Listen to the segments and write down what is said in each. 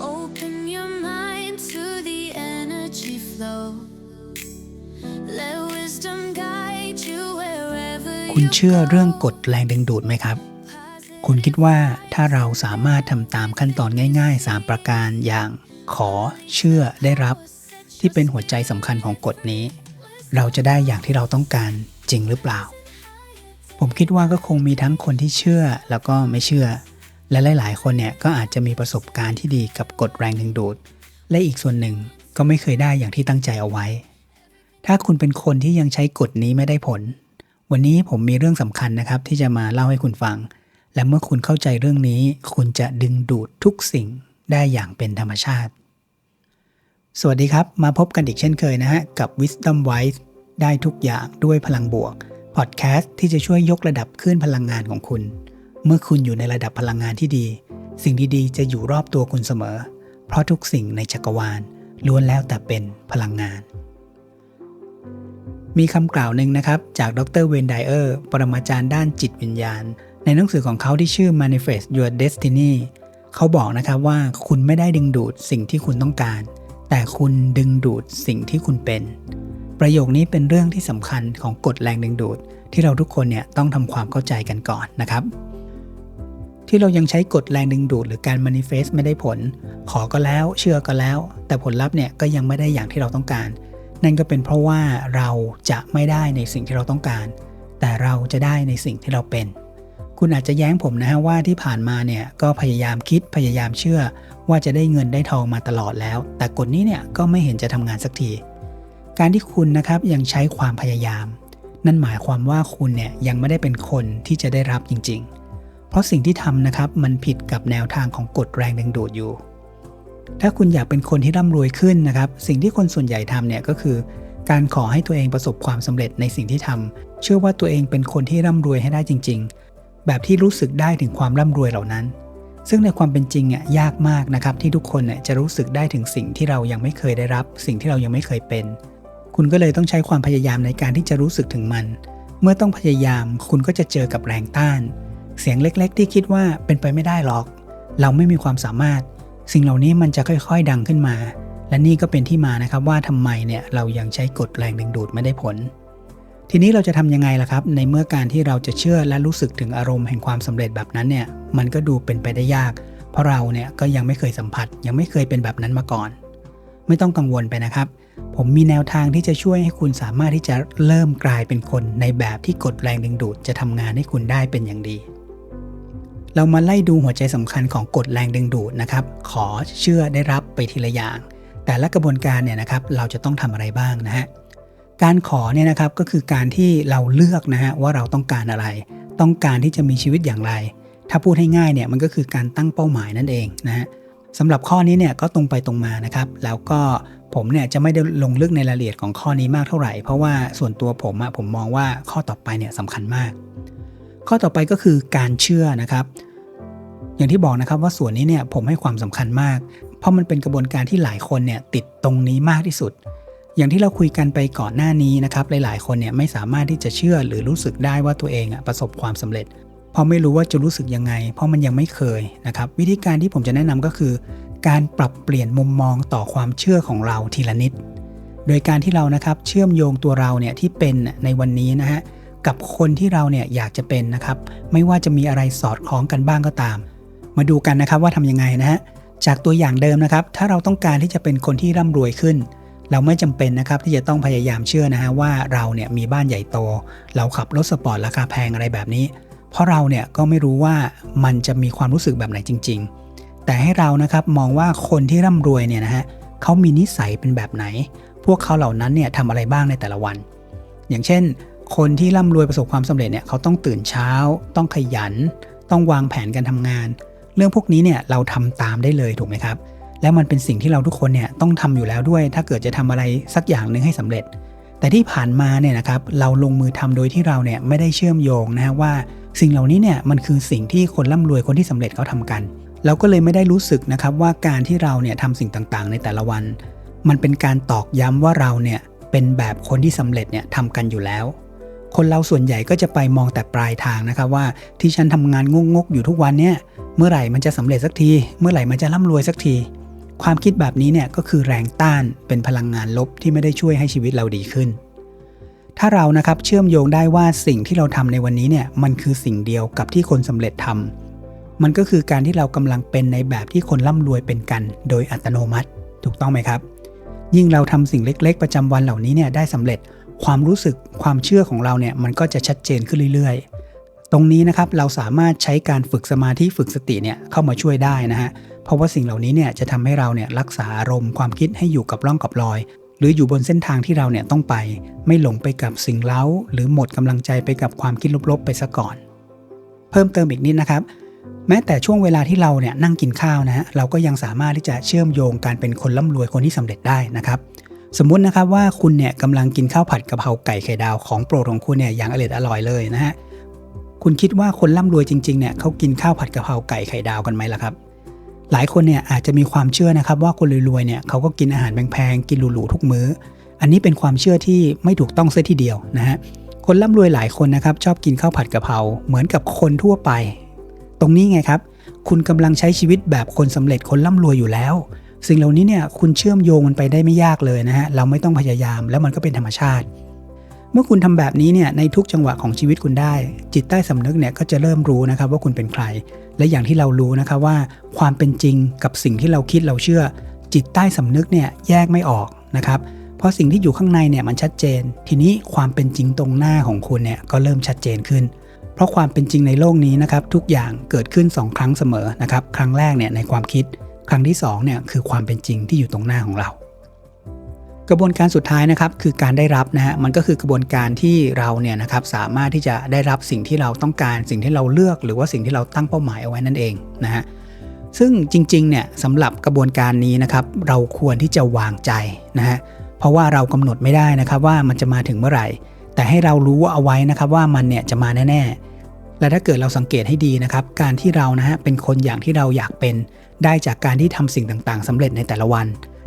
Open your mind to the energy flow. Let wisdom guide you wherever คุณเชื่อเรื่องกฎแรงดึงดูดไหมครับ คุณคิดว่าถ้าเราสามารถทำตามขั้นตอนง่าย ๆ 3 ประการอย่างขอเชื่อได้รับ ที่เป็นหัวใจสำคัญของกฎนี้ เราจะได้อย่างที่เราต้องการจริงหรือเปล่า ผมคิดว่าก็คงมีทั้งคนที่เชื่อแล้วก็ไม่เชื่อ และหลาย ๆ คนเนี่ยก็อาจจะมีประสบการณ์ที่ดีกับกฎแรงดึงดูด และอีกส่วนหนึ่งก็ไม่เคยได้อย่างที่ตั้งใจเอาไว้ ถ้าคุณเป็นคนที่ยังใช้กฎนี้ไม่ได้ผล วันนี้ผมมีเรื่องสำคัญนะครับที่จะมาเล่าให้คุณฟัง และเมื่อคุณเข้าใจเรื่องนี้ คุณจะดึงดูดทุกสิ่งได้อย่างเป็นธรรมชาติ สวัสดีครับ มาพบกันอีกเช่นเคยนะฮะกับ Wisdom Wise ได้ทุกอย่างด้วยพลังบวกพอดแคสต์ที่จะช่วยยกระดับขึ้นพลังงานของคุณ เมื่อคุณอยู่ในระดับพลังงานที่ดี สิ่งดีๆ จะอยู่รอบตัวคุณเสมอ เพราะทุกสิ่งในจักรวาลล้วนแล้วแต่เป็นพลังงาน มีคำกล่าวหนึ่งนะครับ จากดรเวนไดเออร์ ปรมาจารย์ด้านจิตวิญญาณ ในหนังสือของเขาที่ชื่อ Manifest Your Destiny เขาบอกนะครับว่าคุณไม่ได้ดึงดูดสิ่งที่คุณต้องการ แต่คุณดึงดูดสิ่งที่คุณเป็น ประโยคนี้เป็นเรื่องที่สำคัญของกฎแรงดึงดูด ที่เราทุกคนเนี่ยต้องทำความเข้าใจกันก่อนนะครับ ที่เรายังใช้กฎแรงดึงดูดหรือการ manifest ไม่ได้ผล ขอก็แล้วเชื่อก็แล้ว แต่ผลลัพธ์เนี่ยก็ยังไม่ได้อย่างที่เราต้องการ นั่นก็เป็นเพราะว่าเราจะไม่ได้ในสิ่งที่เราต้องการ แต่เราจะได้ในสิ่งที่เราเป็น คุณอาจจะแย้งผมนะฮะว่าที่ผ่านมาเนี่ยก็พยายามคิดพยายามเชื่อ ว่าจะได้เงินได้ทองมาตลอดแล้ว แต่กฎนี้เนี่ยก็ไม่เห็นจะทำงานสักที การที่คุณนะครับยังใช้ความพยายาม นั่นหมายความว่าคุณเนี่ยยังไม่ได้เป็นคนที่จะได้รับจริงๆ ราะสิ่งที่ทำนะครับมันผิดกับแนวทางของกฎแรงดึงดูดอยู่ ถ้าคุณอยากเป็นคนที่ร่ำรวยขึ้นนะครับ สิ่งที่คนส่วนใหญ่ทำเนี่ยก็คือ การขอให้ตัวเองประสบความสำเร็จในสิ่งที่ทำเชื่อว่าตัวเองเป็นคนที่ร่ำรวยให้ได้จริง ๆ แบบที่รู้สึกได้ถึงความร่ำรวยเหล่านั้น ซึ่งในความเป็นจริงอะยากมากนะครับ ที่ทุกคนเนี่ยจะรู้สึกได้ถึงสิ่งที่เรายังไม่เคยได้รับ สิ่งที่เรายังไม่เคยเป็น คุณก็เลยต้องใช้ความพยายามในการที่จะรู้สึกถึงมัน เมื่อต้องพยายามคุณก็จะเจอกับแรงต้าน เสียงเล็กๆ ที่คิดว่าเป็นไปไม่ได้หรอก เราไม่มีความสามารถ สิ่งเหล่านี้มันจะค่อยๆ ดังขึ้นมา และนี่ก็เป็นที่มานะครับว่าทำไมเนี่ยเรายังใช้กฎแรงดึงดูดไม่ได้ผล ทีนี้เราจะทำยังไงล่ะครับ ในเมื่อการที่เราจะเชื่อและรู้สึกถึงอารมณ์แห่งความสำเร็จแบบนั้นเนี่ยมันก็ดูเป็นไปได้ยาก เพราะเราเนี่ยก็ยังไม่เคยสัมผัส ยังไม่เคยเป็นแบบนั้นมาก่อน ไม่ต้องกังวลไปนะครับ ผมมีแนวทางที่จะช่วยให้คุณสามารถที่จะเริ่มกลายเป็นคนในแบบที่กฎแรงดึงดูดจะทำงานให้คุณได้เป็นอย่างดี เรามาไล่ดูหัวใจสำคัญของกฎแรงดึงดูดนะครับ ขอเชื่อได้รับไปทีละอย่าง แต่ละกระบวนการเนี่ยนะครับเราจะต้องทำอะไรบ้างนะฮะการขอเนี่ยนะครับก็คือการที่เราเลือกนะฮะว่าเราต้องการอะไร ต้องการที่จะมีชีวิตอย่างไร ถ้าพูดให้ง่ายเนี่ยมันก็คือการตั้งเป้าหมายนั่นเองนะฮะสำหรับข้อนี้เนี่ยก็ตรงไปตรงมานะครับ แล้วก็ผมเนี่ยจะไม่ได้ลงลึกในรายละเอียดของข้อนี้มากเท่าไหร่ เพราะว่าส่วนตัวผมอะผมมองว่าข้อต่อไปเนี่ยสำคัญมาก ข้อต่อไปก็คือการเชื่อนะครับ อย่างที่บอกนะครับว่าส่วนนี้เนี่ยผมให้ความสำคัญมาก เพราะมันเป็นกระบวนการที่หลายคนเนี่ยติดตรงนี้มากที่สุด อย่างที่เราคุยกันไปก่อนหน้านี้นะครับหลายๆคนเนี่ยไม่สามารถที่จะเชื่อหรือรู้สึกได้ว่าตัวเองอะประสบความสำเร็จ เพราะไม่รู้ว่าจะรู้สึกยังไง เพราะมันยังไม่เคยนะครับวิธีการที่ผมจะแนะนำก็คือ การปรับเปลี่ยนมุมมองต่อความเชื่อของเราทีละนิด โดยการที่เรานะครับเชื่อมโยงตัวเราเนี่ยที่เป็นในวันนี้นะฮะกับคนที่เราเนี่ยอยากจะเป็นนะครับไม่ว่าจะมีอะไรสอดคล้องกันบ้างก็ตาม มาดูกันนะครับว่าทำยังไงนะฮะจากตัวอย่างเดิมนะครับ ถ้าเราต้องการที่จะเป็นคนที่ร่ำรวยขึ้น เราไม่จำเป็นนะครับที่จะต้องพยายามเชื่อนะฮะว่าเราเนี่ยมีบ้านใหญ่โต เราขับรถสปอร์ตราคาแพงอะไรแบบนี้ เพราะเราเนี่ยก็ไม่รู้ว่ามันจะมีความรู้สึกแบบไหนจริง ๆ แต่ให้เรานะครับมองว่าคนที่ร่ำรวยเนี่ยนะฮะเขามีนิสัยเป็นแบบไหน พวกเขาเหล่านั้นเนี่ยทำอะไรบ้างในแต่ละวัน อย่างเช่น คนที่ร่ำรวยประสบความสำเร็จเนี่ยเขาต้องตื่นเช้า ต้องขยัน ต้องวางแผนการทำงาน เรื่องพวกนี้เนี่ยเราทำตามได้เลยถูกไหมครับ แล้วมันเป็นสิ่งที่เราทุกคนเนี่ยต้องทำอยู่แล้วด้วย ถ้าเกิดจะทำอะไรสักอย่างหนึ่งให้สำเร็จ แต่ที่ผ่านมาเนี่ยนะครับเราลงมือทำโดยที่เราเนี่ยไม่ได้เชื่อมโยงนะฮะว่า สิ่งเหล่านี้เนี่ยมันคือสิ่งที่คนร่ำรวยคนที่สำเร็จเขาทำกัน เราก็เลยไม่ได้รู้สึกนะครับว่าการที่เราเนี่ยทำสิ่งต่างๆ ในแต่ละวัน มันเป็นการตอกย้ำว่าเราเนี่ยเป็นแบบคนที่สำเร็จเนี่ยทำกันอยู่แล้ว คนเราส่วนใหญ่ก็จะไปมองแต่ปลายทางนะครับว่าที่ฉันทำงานงกๆอยู่ทุกวันเนี่ยเมื่อไหร่มันจะสำเร็จสักที เมื่อไหร่มันจะร่ำรวยสักที ความคิดแบบนี้เนี่ยก็คือแรงต้านเป็นพลังงานลบที่ไม่ได้ช่วยให้ชีวิตเราดีขึ้น ถ้าเรานะครับเชื่อมโยงได้ว่าสิ่งที่เราทำในวันนี้เนี่ยมันคือสิ่งเดียวกับที่คนสำเร็จทำมันก็คือการที่เรากำลังเป็นในแบบที่คนร่ำรวยเป็นกัน โดยอัตโนมัติ ถูกต้องไหมครับ ยิ่งเราทำสิ่งเล็ก ๆ ประจำวันเหล่านี้เนี่ยได้สำเร็จ ความรู้สึกความเชื่อของเราเนี่ยมันก็จะชัดเจนขึ้นเรื่อย ๆ ตรงนี้นะครับเราสามารถใช้การฝึกสมาธิฝึกสติเนี่ยเข้ามาช่วยได้นะฮะเพราะว่าสิ่งเหล่านี้เนี่ยจะทำให้เราเนี่ยรักษาอารมณ์ความคิดให้อยู่กับร่องกับรอย หรืออยู่บนเส้นทางที่เราเนี่ยต้องไป ไม่หลงไปกับสิ่งเล้า หรือหมดกำลังใจไปกับความคิดลบๆไปซะก่อน เพิ่มเติมอีกนิดนะครับแม้แต่ช่วงเวลาที่เราเนี่ยนั่งกินข้าวนะฮะเราก็ยังสามารถที่จะเชื่อมโยงการเป็นคนร่ำรวยคนที่สำเร็จได้นะครับ สมมุตินะครับว่าคุณเนี่ยกำลังกินข้าวผัดกะเพราไก่ไข่ดาวของโปรดของคุณเนี่ยอย่างอร่อยอร่อยเลยนะฮะคุณคิดว่าคนร่ำรวยจริงๆเนี่ยเขากินข้าวผัดกะเพราไก่ไข่ดาวกันไหมล่ะครับ หลายคนเนี่ยอาจจะมีความเชื่อนะครับว่าคนรวยๆเนี่ยเขาก็กินอาหารแพงๆกินหรูๆทุกมื้อ อันนี้เป็นความเชื่อที่ไม่ถูกต้องเสียทีเดียวนะฮะคนร่ำรวยหลายคนนะครับชอบกินข้าวผัดกะเพราเหมือนกับคนทั่วไป ตรงนี้ไงครับ คุณกำลังใช้ชีวิตแบบคนสำเร็จคนร่ำรวยอยู่แล้ว สิ่งเหล่านี้เนี่ยคุณเชื่อมโยงมันไปได้ไม่ยากเลยนะฮะเราไม่ต้องพยายามแล้วมันก็เป็นธรรมชาติ เมื่อคุณทำแบบนี้เนี่ยในทุกจังหวะของชีวิตคุณได้ จิตใต้สำนึกเนี่ยก็จะเริ่มรู้นะครับว่าคุณเป็นใคร และอย่างที่เรารู้นะครับว่า ความเป็นจริงกับสิ่งที่เราคิดเราเชื่อ จิตใต้สำนึกเนี่ยแยกไม่ออกนะครับเพราะสิ่งที่อยู่ข้างในเนี่ยมันชัดเจน ทีนี้ความเป็นจริงตรงหน้าของคุณเนี่ยก็เริ่มชัดเจนขึ้น เพราะความเป็นจริงในโลกนี้นะครับทุกอย่างเกิดขึ้น 2 ครั้งเสมอนะครับครั้งแรกเนี่ยในความคิด ครั้งที่2เนี่ยคือความเป็นจริงที่อยู่ตรงหน้าของเรา กระบวนการสุดท้ายนะครับคือการได้รับนะฮะมันก็คือกระบวนการที่เราเนี่ยนะครับสามารถที่จะได้รับสิ่งที่เราต้องการ สิ่งที่เราเลือก หรือว่าสิ่งที่เราตั้งเป้าหมายเอาไว้นั่นเองนะฮะซึ่งจริงๆเนี่ยสำหรับกระบวนการนี้นะครับเราควรที่จะวางใจนะฮะเพราะว่าเรากำหนดไม่ได้นะครับว่ามันจะมาถึงเมื่อไหร่ แต่ให้เรารู้ว่าเอาไว้นะครับว่ามันเนี่ยจะมาแน่ๆ และถ้าเกิดเราสังเกตให้ดีนะครับ การที่เรานะฮะเป็นคนอย่างที่เราอยากเป็น ได้จากการที่ทำสิ่งต่างๆสำเร็จในแต่ละวัน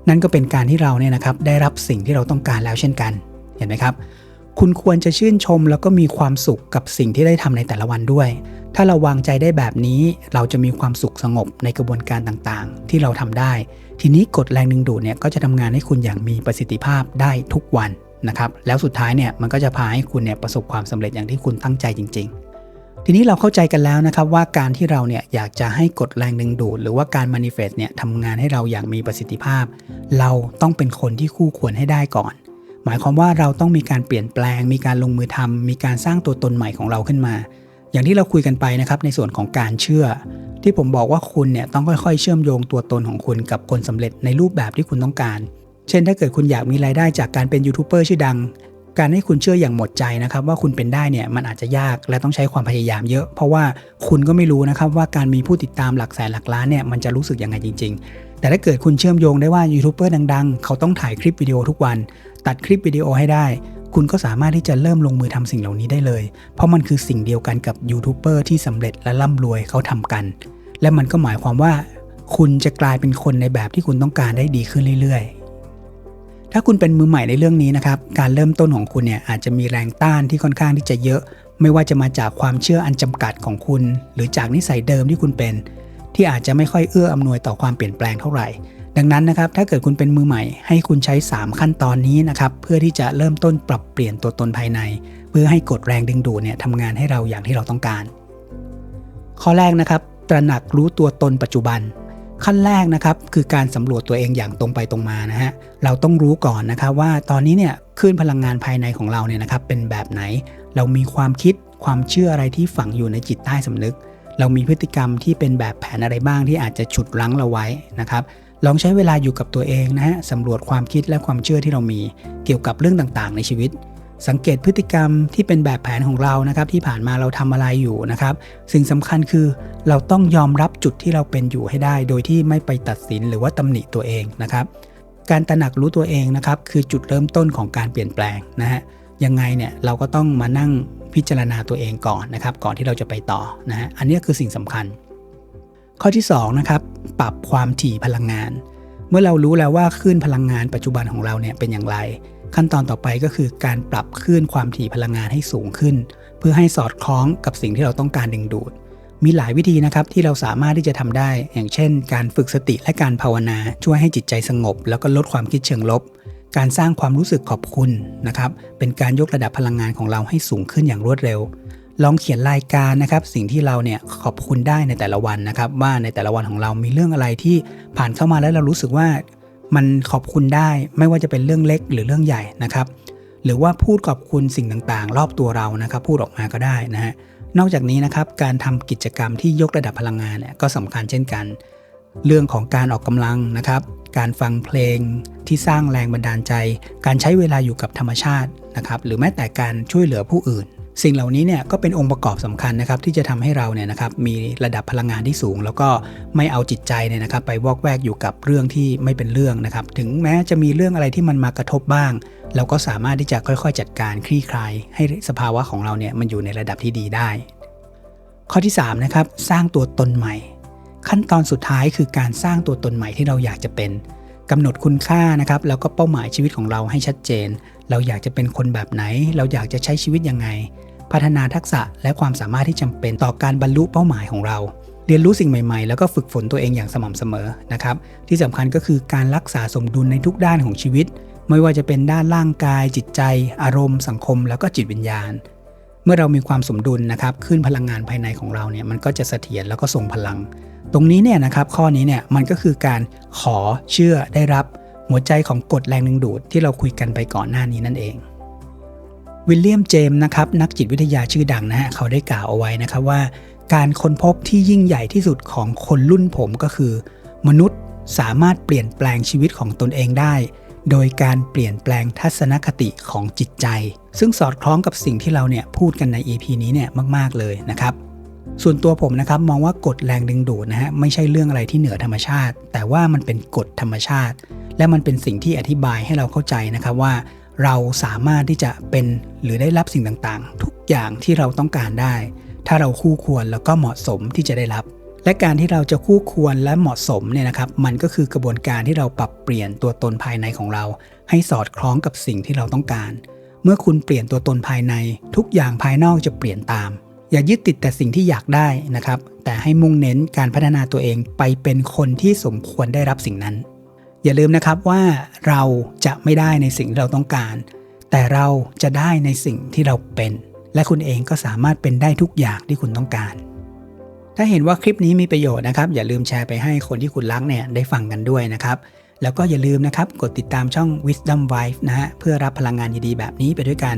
นั่นก็เป็นการที่เราเนี่ยนะครับได้รับสิ่งที่เราต้องการแล้วเช่นกัน เห็นไหมครับ คุณควรจะชื่นชมแล้วก็มีความสุขกับสิ่งที่ได้ทำในแต่ละวันด้วย ถ้าเราวางใจได้แบบนี้ เราจะมีความสุขสงบในกระบวนการต่างๆ ที่เราทำได้ ทีนี้กฎแรงดึงดูดเนี่ยก็จะทำงานให้คุณอย่างมีประสิทธิภาพได้ทุกวันนะครับ แล้วสุดท้ายเนี่ยมันก็จะพาให้คุณเนี่ยประสบความสำเร็จอย่างที่คุณตั้งใจจริง ๆ ทีนี้เราเข้าใจกันแล้วนะครับว่าการที่เราเนี่ยอยากจะให้กฎแรงดึงดูด หรือว่าการ manifest เนี่ยทำงานให้เราอย่างมีประสิทธิภาพ เราต้องเป็นคนที่คู่ควรให้ได้ก่อน หมายความว่าเราต้องมีการเปลี่ยนแปลง มีการลงมือทำมีการสร้างตัวตนใหม่ของเราขึ้นมา อย่างที่เราคุยกันไปนะครับในส่วนของการเชื่อ ที่ผมบอกว่าคุณเนี่ยต้องค่อยๆ เชื่อมโยงตัวตนของคุณกับคนสำเร็จในรูปแบบที่คุณต้องการ เช่น ถ้าเกิดคุณอยากมีรายได้จากการเป็นยูทูบเบอร์ชื่อดัง การให้คุณเชื่ออย่างหมดใจนะครับ ว่าคุณเป็นได้เนี่ยมันอาจจะยากและต้องใช้ความพยายามเยอะ เพราะว่าคุณก็ไม่รู้นะครับว่าการมีผู้ติดตามหลักแสนหลักล้านเนี่ยมันจะรู้สึกยังไงจริง ๆ แต่ถ้าเกิดคุณเชื่อมโยงได้ว่ายูทูบเบอร์ดังๆ เขาต้องถ่ายคลิปวิดีโอทุกวัน ตัดคลิปวิดีโอให้ได้ คุณก็สามารถที่จะเริ่มลงมือทำสิ่งเหล่านี้ได้เลย เพราะมันคือสิ่งเดียวกันกับยูทูบเบอร์ที่สำเร็จและร่ำรวยเขาทำกัน และมันก็หมายความว่า คุณจะกลายเป็นคนในแบบที่คุณต้องการได้ดีขึ้นเรื่อยๆ ถ้าคุณเป็นมือใหม่ในเรื่องนี้นะครับ การเริ่มต้นของคุณเนี่ยอาจจะมีแรงต้านที่ค่อนข้างที่จะเยอะ ไม่ว่าจะมาจากความเชื่ออันจำกัดของคุณ หรือจากนิสัยเดิมที่คุณเป็น ที่อาจจะไม่ค่อยเอื้ออำนวยต่อความเปลี่ยนแปลงเท่าไหร่ ดังนั้นนะครับถ้าเกิดคุณเป็นมือใหม่ ให้คุณใช้ 3 ขั้นตอนนี้นะครับเพื่อที่จะเริ่มต้นปรับเปลี่ยนตัวตนภายใน เพื่อให้กดแรงดึงดูดเนี่ยทำงานให้เราอย่างที่เราต้องการ ข้อแรกนะครับ ตระหนักรู้ตัวตนปัจจุบัน ขั้นแรกนะครับคือการสำรวจตัวเองอย่างตรงไปตรงมานะฮะเราต้องรู้ก่อนนะครับว่าตอนนี้เนี่ยคลื่นพลังงานภายในของเราเนี่ยนะครับเป็นแบบไหน เรามีความคิดความเชื่ออะไรที่ฝังอยู่ในจิตใต้สำนึก เรามีพฤติกรรมที่เป็นแบบแผนอะไรบ้างที่อาจจะฉุดรั้งเราไว้นะครับลองใช้เวลาอยู่กับตัวเองนะฮะสำรวจความคิดและความเชื่อที่เรามีเกี่ยวกับเรื่องต่างๆ ในชีวิต สังเกตพฤติกรรมที่เป็นแบบแผนของเรานะครับ ที่ผ่านมาเราทำอะไรอยู่นะครับ สิ่งสำคัญคือเราต้องยอมรับจุดที่เราเป็นอยู่ให้ได้ โดยที่ไม่ไปตัดสินหรือว่าตำหนิตัวเองนะครับ การตระหนักรู้ตัวเองนะครับ คือจุดเริ่มต้นของการเปลี่ยนแปลงนะฮะยังไงเนี่ยเราก็ต้องมานั่งพิจารณาตัวเองก่อนนะครับ ก่อนที่เราจะไปต่อนะฮะอันนี้คือสิ่งสำคัญ ข้อที่2นะครับปรับความถี่พลังงาน เมื่อเรารู้แล้วว่าคลื่นพลังงานปัจจุบันของเราเนี่ยเป็นอย่างไร ขั้นตอนต่อไปก็คือการปรับคลื่นความถี่พลังงานให้สูงขึ้น เพื่อให้สอดคล้องกับสิ่งที่เราต้องการดึงดูด มีหลายวิธีนะครับที่เราสามารถที่จะทำได้ อย่างเช่น การฝึกสติและการภาวนา ช่วยให้จิตใจสงบ แล้วก็ลดความคิดเชิงลบ การสร้างความรู้สึกขอบคุณนะครับเป็นการยกระดับพลังงานของเราให้สูงขึ้นอย่างรวดเร็ว ลองเขียนรายการนะครับ สิ่งที่เราเนี่ยขอบคุณได้ในแต่ละวันนะครับ ว่าในแต่ละวันของเรามีเรื่องอะไรที่ผ่านเข้ามาแล้วเรารู้สึกว่า มันขอบคุณได้ไม่ว่าจะเป็นเรื่องเล็กหรือเรื่องใหญ่นะครับ หรือว่าพูดขอบคุณสิ่งต่างๆ รอบตัวเรานะครับ พูดออกมาก็ได้นะฮะนอกจากนี้นะครับการทำกิจกรรมที่ยกระดับพลังงานเนี่ยก็สำคัญเช่นกัน เรื่องของการออกกำลังนะครับ การฟังเพลงที่สร้างแรงบันดาลใจ การใช้เวลาอยู่กับธรรมชาตินะครับ หรือแม้แต่การช่วยเหลือผู้อื่น สิ่งเหล่านี้เนี่ยก็เป็นองค์ประกอบสำคัญนะครับที่จะทำให้เราเนี่ยนะครับมีระดับพลังงานที่สูง แล้วก็ไม่เอาจิตใจเนี่ยนะครับ ไปวอกแวกอยู่กับเรื่องที่ไม่เป็นเรื่องนะครับ ถึงแม้จะมีเรื่องอะไรที่มันมากระทบบ้าง เราก็สามารถที่จะค่อยๆ จัดการคลี่คลายให้สภาวะของเราเนี่ยมันอยู่ในระดับที่ดีได้ ข้อที่3นะครับสร้างตัวตนใหม่ ขั้นตอนสุดท้ายคือการสร้างตัวตนใหม่ที่เราอยากจะเป็นกำหนดคุณค่านะครับแล้วก็เป้าหมายชีวิตของเราให้ชัดเจน เราอยากจะเป็นคนแบบไหน เราอยากจะใช้ชีวิตยังไง พัฒนาทักษะและความสามารถที่จำเป็นต่อการบรรลุเป้าหมายของเรา เรียนรู้สิ่งใหม่ๆ แล้วก็ฝึกฝนตัวเองอย่างสม่ำเสมอนะครับ ที่สำคัญก็คือการรักษาสมดุลในทุกด้านของชีวิต ไม่ว่าจะเป็นด้านร่างกาย จิตใจ อารมณ์ สังคม แล้วก็จิตวิญญาณ เมื่อเรามีความสมดุลนะครับขึ้นพลังงานภายในของเราเนี่ยมันก็จะเสถียรแล้วก็ทรงพลัง ตรงนี้เนี่ยนะครับข้อนี้เนี่ยมันก็คือการขอเชื่อได้รับหัวใจของกฎแรงดึงดูดที่เราคุยกันไปก่อนหน้านี้นั่นเอง วิลเลียมเจมส์นะครับนักจิตวิทยาชื่อดังนะฮะเขาได้กล่าวเอาไว้นะครับว่า การค้นพบที่ยิ่งใหญ่ที่สุดของคนรุ่นผมก็คือ มนุษย์สามารถเปลี่ยนแปลงชีวิตของตนเองได้ โดยการเปลี่ยนแปลงทัศนคติของจิตใจ ซึ่งสอดคล้องกับสิ่งที่เราเนี่ยพูดกันใน EP นี้เนี่ยมาก ๆเลยนะครับส่วนตัวผมนะครับมองว่ากฎแรงดึงดูดนะฮะไม่ใช่เรื่องอะไรที่เหนือธรรมชาติ แต่ว่ามันเป็นกฎธรรมชาติ และมันเป็นสิ่งที่อธิบายให้เราเข้าใจนะครับว่า เราสามารถที่จะเป็นหรือได้รับสิ่งต่างๆ ทุกอย่างที่เราต้องการได้ ถ้าเราคู่ควรแล้วก็เหมาะสมที่จะได้รับ และการที่เราจะคู่ควรและเหมาะสมเนี่ยนะครับมันก็คือกระบวนการที่เราปรับเปลี่ยนตัวตนภายในของเรา ให้สอดคล้องกับสิ่งที่เราต้องการ เมื่อคุณเปลี่ยนตัวตนภายใน ทุกอย่างภายนอกจะเปลี่ยนตาม อย่ายึดติดแต่สิ่งที่อยากได้นะครับ แต่ให้มุ่งเน้นการพัฒนาตัวเองไปเป็นคนที่สมควรได้รับสิ่งนั้น อย่าลืมนะครับว่าเราจะไม่ได้ในสิ่งที่เราต้องการ แต่เราจะได้ในสิ่งที่เราเป็น และคุณเองก็สามารถเป็นได้ทุกอย่างที่คุณต้องการ ถ้าเห็นว่าคลิปนี้มีประโยชน์นะครับ อย่าลืมแชร์ไปให้คนที่คุณรักเนี่ยได้ฟังกันด้วยนะครับ แล้วก็อย่าลืมนะครับกดติดตามช่อง Wisdom Wife นะฮะเพื่อรับพลังงานดีๆแบบนี้ไปด้วยกัน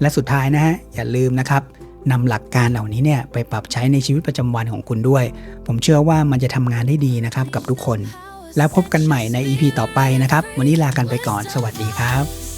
และสุดท้ายนะฮะอย่าลืมนะครับนำหลักการเหล่านี้เนี่ยไปปรับใช้ในชีวิตประจำวันของคุณด้วย ผมเชื่อว่ามันจะทำงานได้ดีนะครับกับทุกคน แล้วพบกันใหม่ใน EP ต่อไปนะครับ วันนี้ลากันไปก่อน สวัสดีครับ